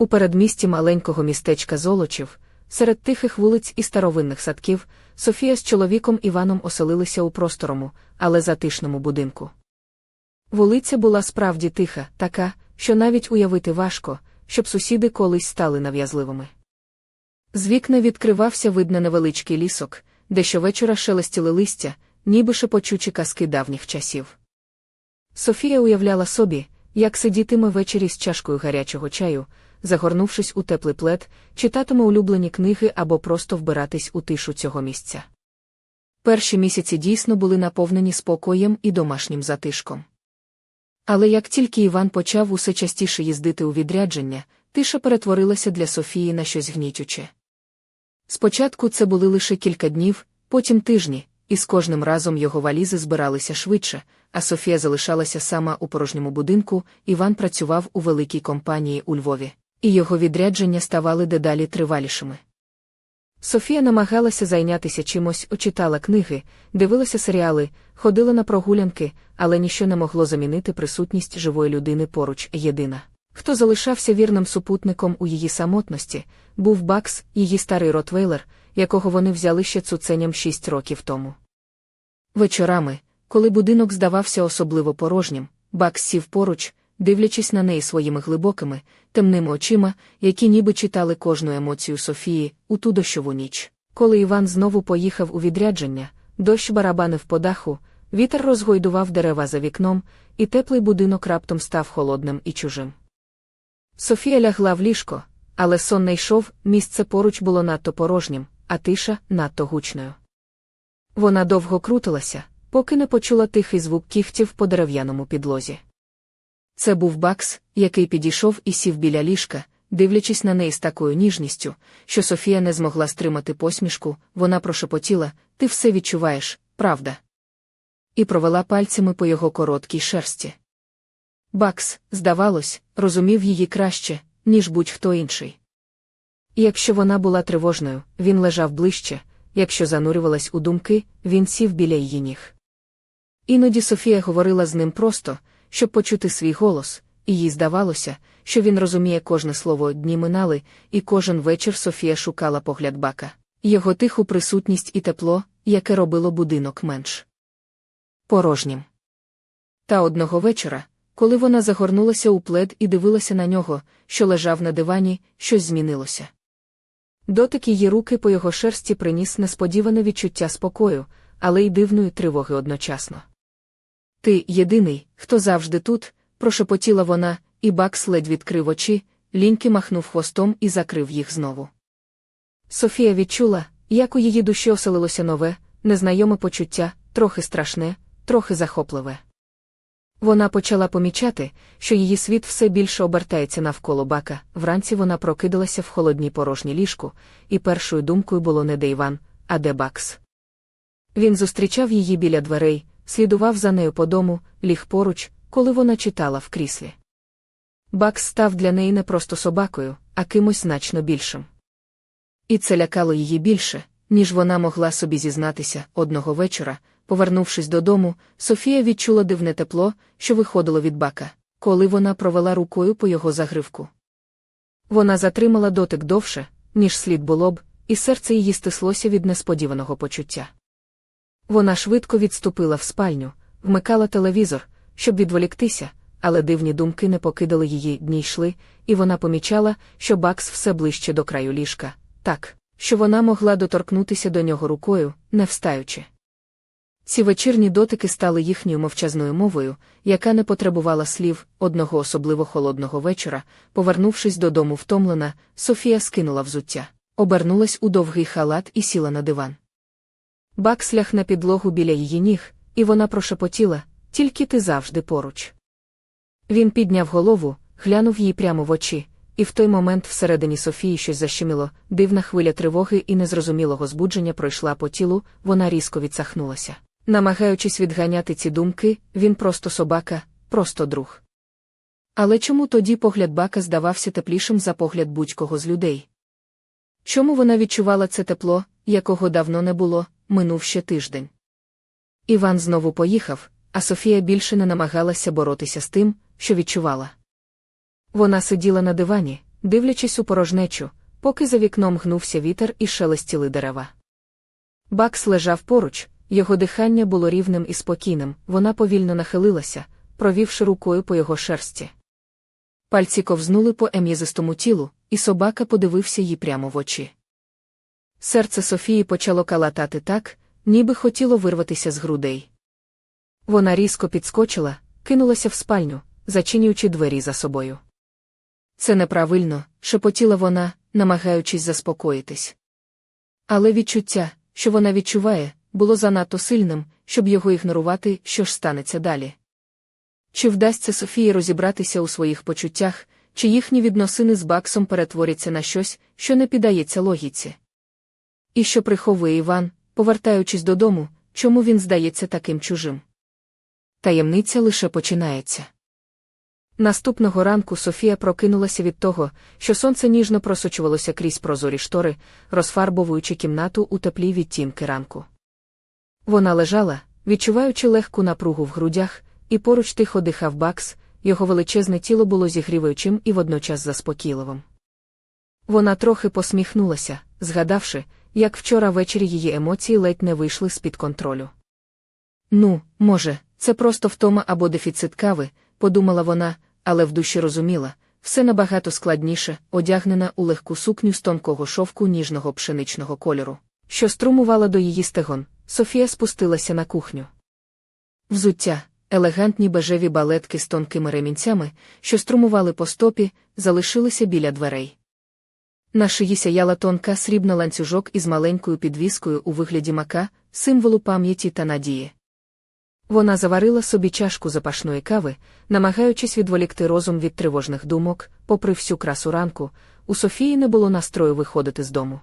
У передмісті маленького містечка Золочів, серед тихих вулиць і старовинних садків, Софія з чоловіком Іваном оселилися у просторому, але затишному будинку. Вулиця була справді тиха, така, що навіть уявити важко, щоб сусіди колись стали нав'язливими. З вікна відкривався видно невеличкий лісок, де щовечора шелестіли листя, ніби шепочучі казки давніх часів. Софія уявляла собі, як сидітиме ввечері з чашкою гарячого чаю, загорнувшись у теплий плед, читатиме улюблені книги або просто вбиратись у тишу цього місця. Перші місяці дійсно були наповнені спокоєм і домашнім затишком. Але як тільки Іван почав усе частіше їздити у відрядження, тиша перетворилася для Софії на щось гнітюче. Спочатку це були лише кілька днів, потім тижні, і з кожним разом його валізи збиралися швидше, а Софія залишалася сама у порожньому будинку, Іван працював у великій компанії у Львові, і його відрядження ставали дедалі тривалішими. Софія намагалася зайнятися чимось, очитала книги, дивилася серіали, ходила на прогулянки, але ніщо не могло замінити присутність живої людини поруч єдина. Хто залишався вірним супутником у її самотності, був Бакс, її старий ротвейлер, якого вони взяли ще цуценям шість років тому. Вечорами, коли будинок здавався особливо порожнім, Бакс сів поруч, дивлячись на неї своїми глибокими, темними очима, які ніби читали кожну емоцію Софії у ту дощову ніч. Коли Іван знову поїхав у відрядження, дощ барабанив по даху, вітер розгойдував дерева за вікном, і теплий будинок раптом став холодним і чужим. Софія лягла в ліжко, але сон не йшов, місце поруч було надто порожнім, а тиша надто гучною. Вона довго крутилася, поки не почула тихий звук кігтів по дерев'яному підлозі. Це був Бакс, який підійшов і сів біля ліжка, дивлячись на неї з такою ніжністю, що Софія не змогла стримати посмішку, вона прошепотіла Ти все відчуваєш, правда? І провела пальцями по його короткій шерсті. Бакс, здавалось, розумів її краще, ніж будь-хто інший. Якщо вона була тривожною, він лежав ближче, якщо занурювалась у думки, він сів біля її ніг. Іноді Софія говорила з ним просто, щоб почути свій голос, і їй здавалося, що він розуміє кожне слово дні минали, і кожен вечір Софія шукала погляд бака, його тиху присутність і тепло, яке робило будинок менш порожнім. Та одного вечора, коли вона загорнулася у плед і дивилася на нього, що лежав на дивані, щось змінилося. Дотик її руки по його шерсті приніс несподіване відчуття спокою, але й дивної тривоги одночасно. Ти єдиний, хто завжди тут, прошепотіла вона, і Бакс ледь відкрив очі, ліньки махнув хвостом і закрив їх знову. Софія відчула, як у її душі оселилося нове, незнайоме почуття, трохи страшне, трохи захопливе. Вона почала помічати, що її світ все більше обертається навколо бака. Вранці вона прокидалася в холодній порожній ліжку, і першою думкою було не де Іван, а де Бакс. Він зустрічав її біля дверей, слідував за нею по дому, ліг поруч, коли вона читала в кріслі. Бакс став для неї не просто собакою, а кимось значно більшим. І це лякало її більше, ніж вона могла собі зізнатися одного вечора, Повернувшись додому, Софія відчула дивне тепло, що виходило від бака, коли вона провела рукою по його загривку. Вона затримала дотик довше, ніж слід було б, і серце її стислося від несподіваного почуття. Вона швидко відступила в спальню, вмикала телевізор, щоб відволіктися, але дивні думки не покидали її дні йшли, і вона помічала, що Бакс все ближче до краю ліжка, так, що вона могла доторкнутися до нього рукою, не встаючи. Ці вечірні дотики стали їхньою мовчазною мовою, яка не потребувала слів одного особливо холодного вечора. Повернувшись додому втомлена, Софія скинула взуття, обернулась у довгий халат і сіла на диван. Бакс ляг на підлогу біля її ніг, і вона прошепотіла тільки ти завжди поруч. Він підняв голову, глянув їй прямо в очі, і в той момент всередині Софії щось защеміло, дивна хвиля тривоги і незрозумілого збудження пройшла по тілу, вона різко відсахнулася. Намагаючись відганяти ці думки, він просто собака, просто друг. Але чому тоді погляд бака здавався теплішим за погляд будь-кого з людей? Чому вона відчувала це тепло, якого давно не було, минув ще тиждень? Іван знову поїхав, а Софія більше не намагалася боротися з тим, що відчувала. Вона сиділа на дивані, дивлячись у порожнечу, поки за вікном гнувся вітер і шелестіли дерева. Бакс лежав поруч, його дихання було рівним і спокійним, вона повільно нахилилася, провівши рукою по його шерсті. Пальці ковзнули по ем'язистому тілу, і собака подивився їй прямо в очі. Серце Софії почало калатати так, ніби хотіло вирватися з грудей. Вона різко підскочила, кинулася в спальню, зачинюючи двері за собою. Це неправильно, шепотіла вона, намагаючись заспокоїтись. Але відчуття, що вона відчуває, було занадто сильним, щоб його ігнорувати, що ж станеться далі. Чи вдасться Софії розібратися у своїх почуттях, чи їхні відносини з Баксом перетворяться на щось, що не піддається логіці? І що приховує Іван, повертаючись додому, чому він здається таким чужим? Таємниця лише починається. Наступного ранку Софія прокинулася від того, що сонце ніжно просочувалося крізь прозорі штори, розфарбовуючи кімнату у теплій відтінки ранку. Вона лежала, відчуваючи легку напругу в грудях, і поруч тихо дихав бакс, його величезне тіло було зігріваючим і водночас заспокійливим. Вона трохи посміхнулася, згадавши, як вчора ввечері її емоції ледь не вийшли з-під контролю. Ну, може, це просто втома або дефіцит кави, подумала вона, але в душі розуміла, все набагато складніше, одягнена у легку сукню з тонкого шовку ніжного пшеничного кольору, що струмувала до її стегон. Софія спустилася на кухню. Взуття, елегантні бежеві балетки з тонкими ремінцями, що струмували по стопі, залишилися біля дверей. На шиї сяяла тонка срібна ланцюжок із маленькою підвіскою у вигляді мака, символу пам'яті та надії. Вона заварила собі чашку запашної кави, намагаючись відволікти розум від тривожних думок, попри всю красу ранку, у Софії не було настрою виходити з дому.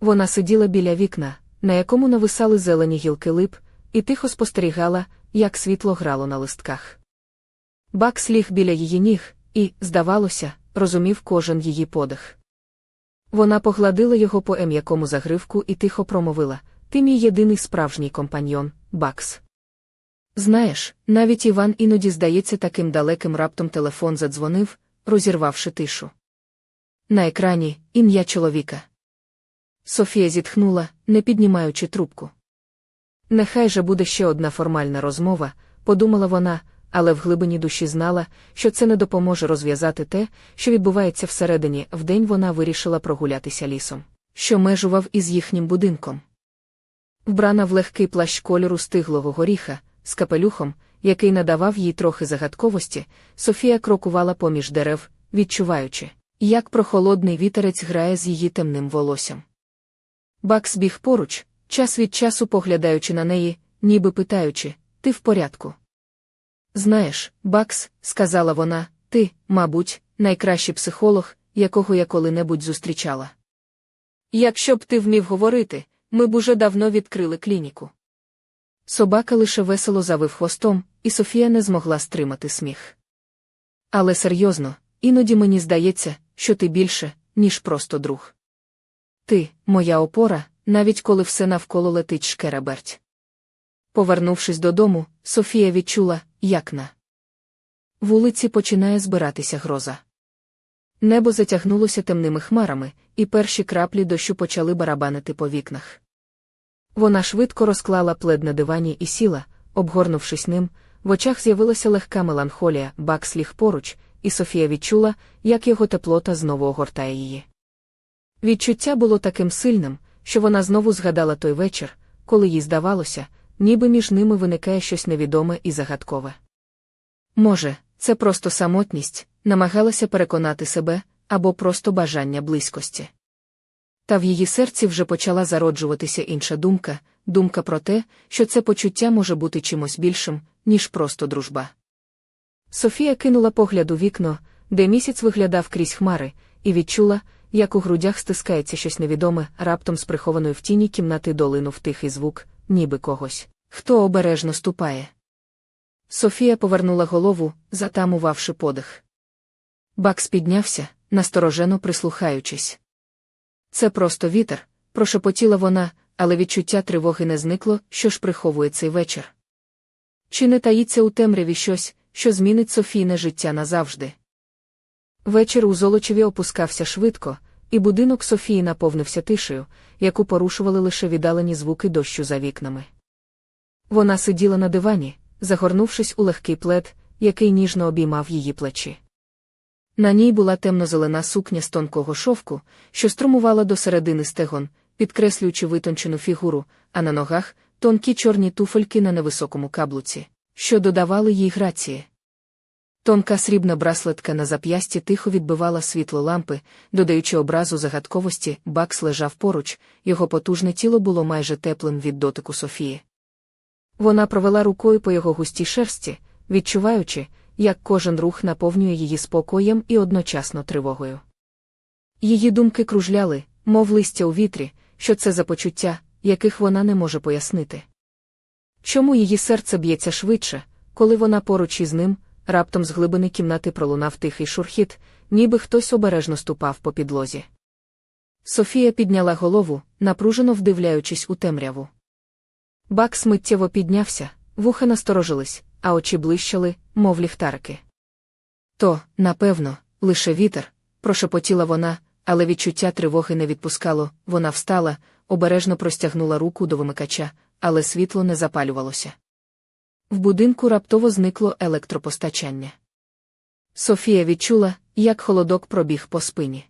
Вона сиділа біля вікна, на якому нависали зелені гілки лип, і тихо спостерігала, як світло грало на листках. Бакс ліг біля її ніг, і, здавалося, розумів кожен її подих. Вона погладила його по ем'якому загривку і тихо промовила Ти мій єдиний справжній компаньйон, Бакс. Знаєш, навіть Іван іноді здається таким далеким раптом телефон задзвонив, розірвавши тишу. На екрані ім'я чоловіка. Софія зітхнула, не піднімаючи трубку. Нехай же буде ще одна формальна розмова, подумала вона, але в глибині душі знала, що це не допоможе розв'язати те, що відбувається всередині. Вдень вона вирішила прогулятися лісом, що межував із їхнім будинком. Вбрана в легкий плащ кольору стиглого горіха, з капелюхом, який надавав їй трохи загадковості, Софія крокувала поміж дерев, відчуваючи, як прохолодний вітерець грає з її темним волоссям. Бакс біг поруч, час від часу поглядаючи на неї, ніби питаючи, ти в порядку. Знаєш, Бакс, сказала вона, ти, мабуть, найкращий психолог, якого я коли-небудь зустрічала. Якщо б ти вмів говорити, ми б уже давно відкрили клініку. Собака лише весело завив хвостом, і Софія не змогла стримати сміх. Але серйозно, іноді мені здається, що ти більше, ніж просто друг. Ти, моя опора, навіть коли все навколо летить шкереберть. Повернувшись додому, Софія відчула, як на вулиці починає збиратися гроза. Небо затягнулося темними хмарами, і перші краплі дощу почали барабанити по вікнах. Вона швидко розклала плед на дивані і сіла, обгорнувшись ним, в очах з'явилася легка меланхолія, Бакс ліг поруч, і Софія відчула, як його теплота знову огортає її. Відчуття було таким сильним, що вона знову згадала той вечір, коли їй здавалося, ніби між ними виникає щось невідоме і загадкове. Може, це просто самотність, намагалася переконати себе або просто бажання близькості. Та в її серці вже почала зароджуватися інша думка, думка про те, що це почуття може бути чимось більшим, ніж просто дружба. Софія кинула погляд у вікно, де місяць виглядав крізь хмари, і відчула, як у грудях стискається щось невідоме, раптом з прихованої в тіні кімнати долинув тихий звук, ніби когось, хто обережно ступає. Софія повернула голову, затамувавши подих. Бакс піднявся, насторожено прислухаючись. Це просто вітер, прошепотіла вона, але відчуття тривоги не зникло, що ж приховує цей вечір. Чи не таїться у темряві щось, що змінить Софійне життя назавжди? Вечір у Золочеві опускався швидко, і будинок Софії наповнився тишею, яку порушували лише віддалені звуки дощу за вікнами. Вона сиділа на дивані, загорнувшись у легкий плед, який ніжно обіймав її плечі. На ній була темно-зелена сукня з тонкого шовку, що струмувала до середини стегон, підкреслюючи витончену фігуру, а на ногах тонкі чорні туфельки на невисокому каблуці, що додавали їй грації. Тонка срібна браслетка на зап'ясті тихо відбивала світло лампи, додаючи образу загадковості, Бакс лежав поруч, його потужне тіло було майже теплим від дотику Софії. Вона провела рукою по його густій шерсті, відчуваючи, як кожен рух наповнює її спокоєм і одночасно тривогою. Її думки кружляли, мов листя у вітрі, що це за почуття, яких вона не може пояснити. Чому її серце б'ється швидше, коли вона поруч із ним, раптом з глибини кімнати пролунав тихий шурхіт, ніби хтось обережно ступав по підлозі. Софія підняла голову, напружено вдивляючись у темряву. Бакс миттєво піднявся, вуха насторожились, а очі блищали, мов ліхтарики. То, напевно, лише вітер, прошепотіла вона, але відчуття тривоги не відпускало, вона встала, обережно простягнула руку до вимикача, але світло не запалювалося. В будинку раптово зникло електропостачання. Софія відчула, як холодок пробіг по спині.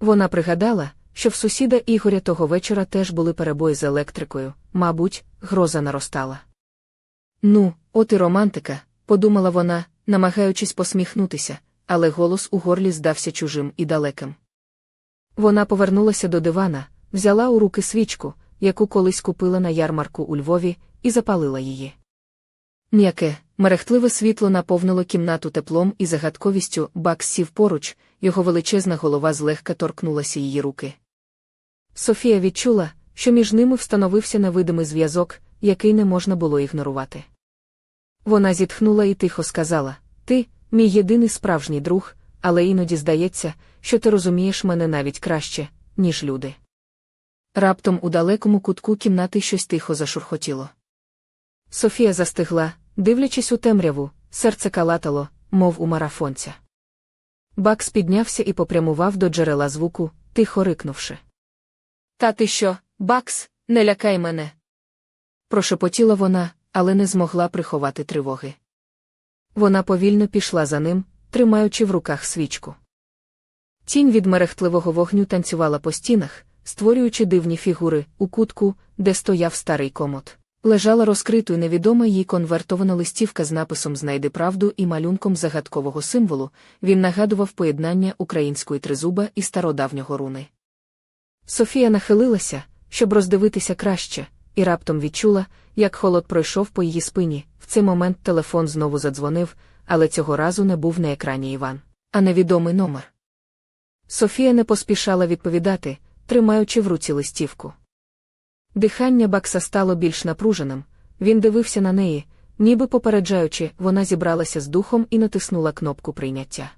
Вона пригадала, що в сусіда Ігоря того вечора теж були перебої з електрикою, мабуть, гроза наростала. Ну, от і романтика, подумала вона, намагаючись посміхнутися, але голос у горлі здався чужим і далеким. Вона повернулася до дивана, взяла у руки свічку, яку колись купила на ярмарку у Львові, і запалила її. М'яке, мерехтливе світло наповнило кімнату теплом і загадковістю, Бакс сів поруч, його величезна голова злегка торкнулася її руки. Софія відчула, що між ними встановився невидимий зв'язок, який не можна було ігнорувати. Вона зітхнула і тихо сказала: Ти, мій єдиний справжній друг, але іноді здається, що ти розумієш мене навіть краще, ніж люди. Раптом у далекому кутку кімнати щось тихо зашурхотіло. Софія застигла, дивлячись у темряву, серце калатало, мов у марафонця. Бакс піднявся і попрямував до джерела звуку, тихо рикнувши. Та ти що, Бакс, не лякай мене. Прошепотіла вона, але не змогла приховати тривоги. Вона повільно пішла за ним, тримаючи в руках свічку. Тінь від мерехтливого вогню танцювала по стінах, створюючи дивні фігури у кутку, де стояв старий комод. Лежала розкритою невідома їй конвертована листівка з написом Знайди правду і малюнком загадкового символу. Він нагадував поєднання української тризуба і стародавнього руни. Софія нахилилася, щоб роздивитися краще, і раптом відчула, як холод пройшов по її спині. В цей момент телефон знову задзвонив, але цього разу не був на екрані Іван, а невідомий номер. Софія не поспішала відповідати, тримаючи в руці листівку. Дихання Бакса стало більш напруженим, він дивився на неї, ніби попереджаючи, вона зібралася з духом і натиснула кнопку прийняття.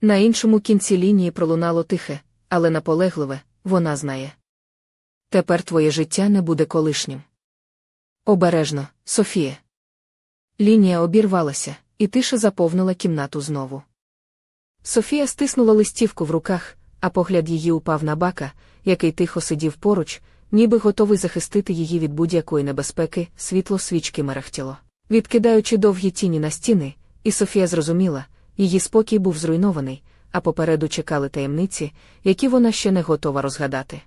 На іншому кінці лінії пролунало тихе, але наполегливе, вона знає. Тепер твоє життя не буде колишнім. Обережно, Софія. Лінія обірвалася, і тиша заповнила кімнату знову. Софія стиснула листівку в руках, а погляд її упав на бака, який тихо сидів поруч, ніби готовий захистити її від будь-якої небезпеки, світло свічки мерехтіло. Відкидаючи довгі тіні на стіни, і Софія зрозуміла, її спокій був зруйнований, а попереду чекали таємниці, які вона ще не готова розгадати.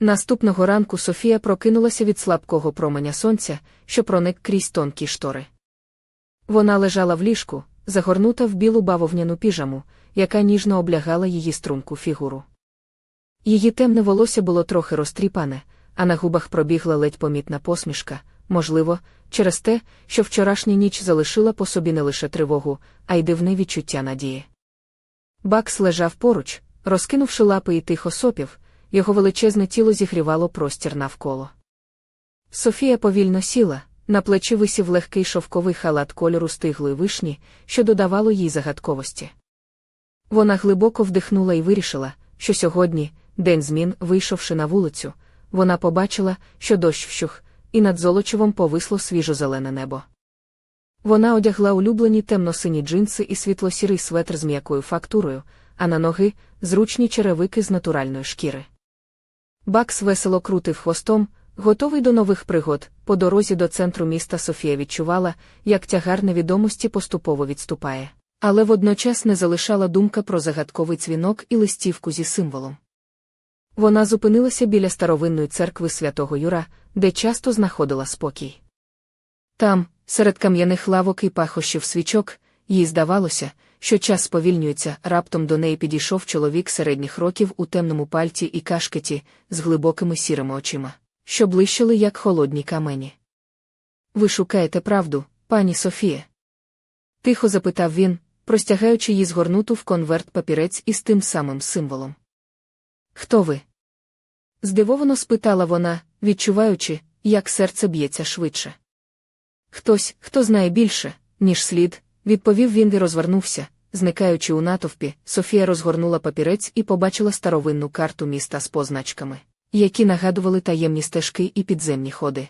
Наступного ранку Софія прокинулася від слабкого променя сонця, що проник крізь тонкі штори. Вона лежала в ліжку, загорнута в білу бавовняну піжаму, яка ніжно облягала її струнку фігуру. Її темне волосся було трохи розтріпане, а на губах пробігла ледь помітна посмішка, можливо, через те, що вчорашня ніч залишила по собі не лише тривогу, а й дивне відчуття надії. Бакс лежав поруч, розкинувши лапи і тихо сопів, його величезне тіло зігрівало простір навколо. Софія повільно сіла, на плечі висів легкий шовковий халат кольору стиглої вишні, що додавало їй загадковості. Вона глибоко вдихнула і вирішила, що сьогодні, день змін, вийшовши на вулицю, вона побачила, що дощ вщух, і над Золочевом повисло свіжо-зелене небо. Вона одягла улюблені темно-сині джинси і світло-сірий светр з м'якою фактурою, а на ноги зручні черевики з натуральної шкіри. Бакс весело крутив хвостом, готовий до нових пригод. По дорозі до центру міста Софія відчувала, як тягар невідомості поступово відступає. Але водночас не залишала думка про загадковий дзвінок і листівку зі символом. Вона зупинилася біля старовинної церкви святого Юра, де часто знаходила спокій. Там, серед кам'яних лавок і пахощів свічок, їй здавалося, що час сповільнюється, раптом до неї підійшов чоловік середніх років у темному пальті і кашкеті з глибокими сірими очима, що блищили, як холодні камені. Ви шукаєте правду, пані Софія? Тихо запитав він, простягаючи їй згорнуту в конверт папірець із тим самим символом. Хто ви? здивовано спитала вона, відчуваючи, як серце б'ється швидше. Хтось, хто знає більше, ніж слід, відповів він і розвернувся. Зникаючи у натовпі, Софія розгорнула папірець і побачила старовинну карту міста з позначками, які нагадували таємні стежки і підземні ходи.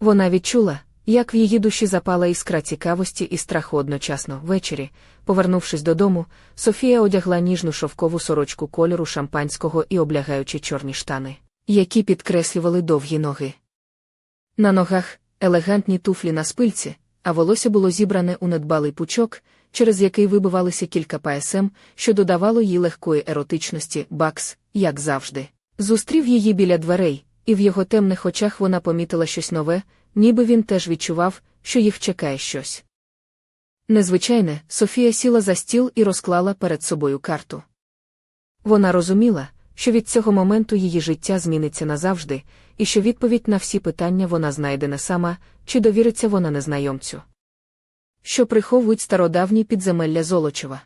Вона відчула, як в її душі запала іскра цікавості і страху одночасно ввечері, повернувшись додому, Софія одягла ніжну шовкову сорочку кольору шампанського і облягаючи чорні штани, які підкреслювали довгі ноги. На ногах елегантні туфлі на спильці, а волосся було зібране у недбалий пучок, через який вибивалися кілька пасм, що додавало їй легкої еротичності, бакс, як завжди. Зустрів її біля дверей, і в його темних очах вона помітила щось нове, ніби він теж відчував, що їх чекає щось. Незвичайне, Софія сіла за стіл і розклала перед собою карту. Вона розуміла, що від цього моменту її життя зміниться назавжди, і що відповідь на всі питання вона знайде не сама, чи довіриться вона незнайомцю. Що приховують стародавні підземелля Золочева.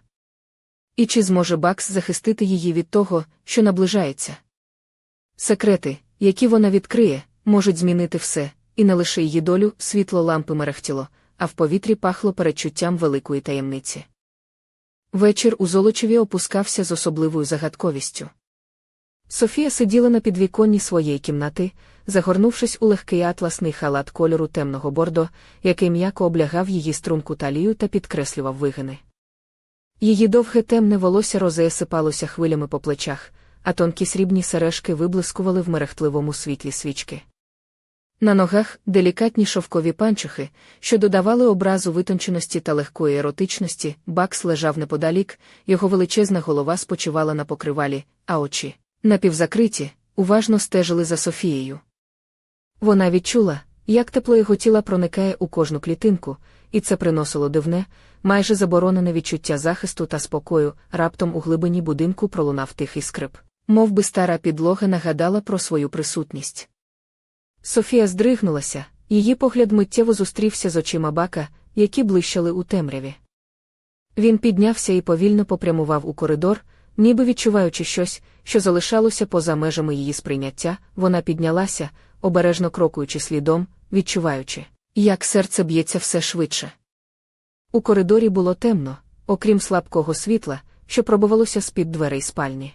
І чи зможе Бакс захистити її від того, що наближається? Секрети, які вона відкриє, можуть змінити все, і не лише її долю світло лампи мерехтіло, а в повітрі пахло передчуттям великої таємниці. Вечір у Золочеві опускався з особливою загадковістю. Софія сиділа на підвіконні своєї кімнати, загорнувшись у легкий атласний халат кольору темного бордо, який м'яко облягав її струнку талію та підкреслював вигини. Її довге темне волосся розеясипалося хвилями по плечах, а тонкі срібні сережки виблискували в мерехтливому світлі свічки. На ногах делікатні шовкові панчохи, що додавали образу витонченості та легкої еротичності, бакс лежав неподалік, його величезна голова спочивала на покривалі, а очі, напівзакриті, уважно стежили за Софією. Вона відчула, як тепло його тіла проникає у кожну клітинку, і це приносило дивне, майже заборонене відчуття захисту та спокою, раптом у глибині будинку пролунав тихий скрип, мов би стара підлога нагадала про свою присутність. Софія здригнулася, її погляд миттєво зустрівся з очима бака, які блищали у темряві. Він піднявся і повільно попрямував у коридор, ніби відчуваючи щось, що залишалося поза межами її сприйняття, вона піднялася, обережно крокуючи слідом, відчуваючи, як серце б'ється все швидше. У коридорі було темно, окрім слабкого світла, що пробувалося з-під дверей спальні.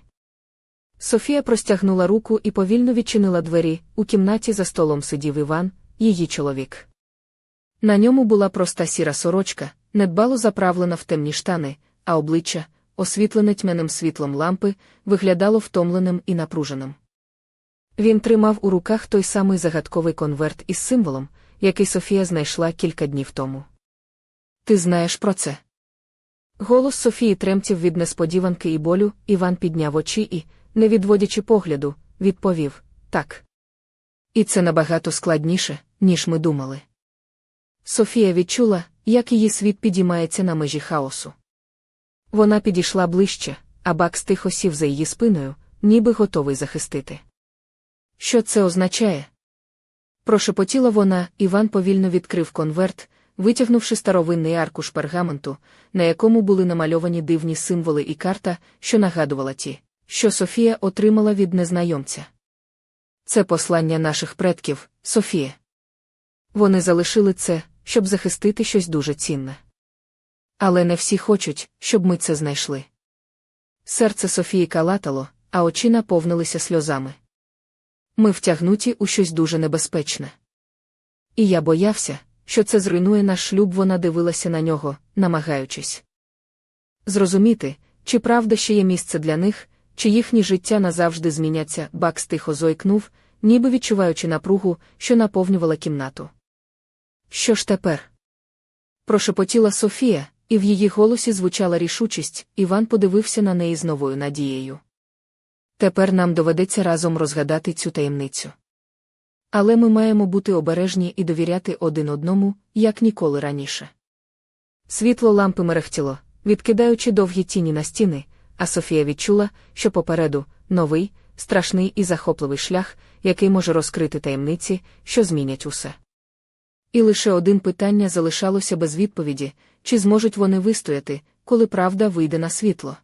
Софія простягнула руку і повільно відчинила двері. У кімнаті за столом сидів Іван, її чоловік. На ньому була проста сіра сорочка, недбало заправлена в темні штани, а обличчя, освітлене тьмяним світлом лампи, виглядало втомленим і напруженим. Він тримав у руках той самий загадковий конверт із символом, який Софія знайшла кілька днів тому. Ти знаєш про це? Голос Софії тремтів від несподіванки і болю, Іван підняв очі і, не відводячи погляду, відповів так. І це набагато складніше, ніж ми думали. Софія відчула, як її світ підіймається на межі хаосу. Вона підійшла ближче, а Бакс тихо сів за її спиною, ніби готовий захистити. Що це означає? Прошепотіла вона, Іван повільно відкрив конверт, витягнувши старовинний аркуш пергаменту, на якому були намальовані дивні символи і карта, що нагадувала ті, що Софія отримала від незнайомця. Це послання наших предків, Софія. Вони залишили це, щоб захистити щось дуже цінне. Але не всі хочуть, щоб ми це знайшли. Серце Софії калатало, а очі наповнилися сльозами. Ми втягнуті у щось дуже небезпечне. І я боявся, що це зруйнує наш шлюб, вона дивилася на нього, намагаючись зрозуміти, чи правда ще є місце для них, чи їхні життя назавжди зміняться. Бакс тихо зойкнув, ніби відчуваючи напругу, що наповнювала кімнату. Що ж тепер? Прошепотіла Софія, і в її голосі звучала рішучість, Іван подивився на неї з новою надією. Тепер нам доведеться разом розгадати цю таємницю. Але ми маємо бути обережні і довіряти один одному, як ніколи раніше. Світло лампи мерехтіло, відкидаючи довгі тіні на стіни, а Софія відчула, що попереду новий, страшний і захопливий шлях, який може розкрити таємниці, що змінять усе. І лише один питання залишалося без відповіді чи зможуть вони вистояти, коли правда вийде на світло.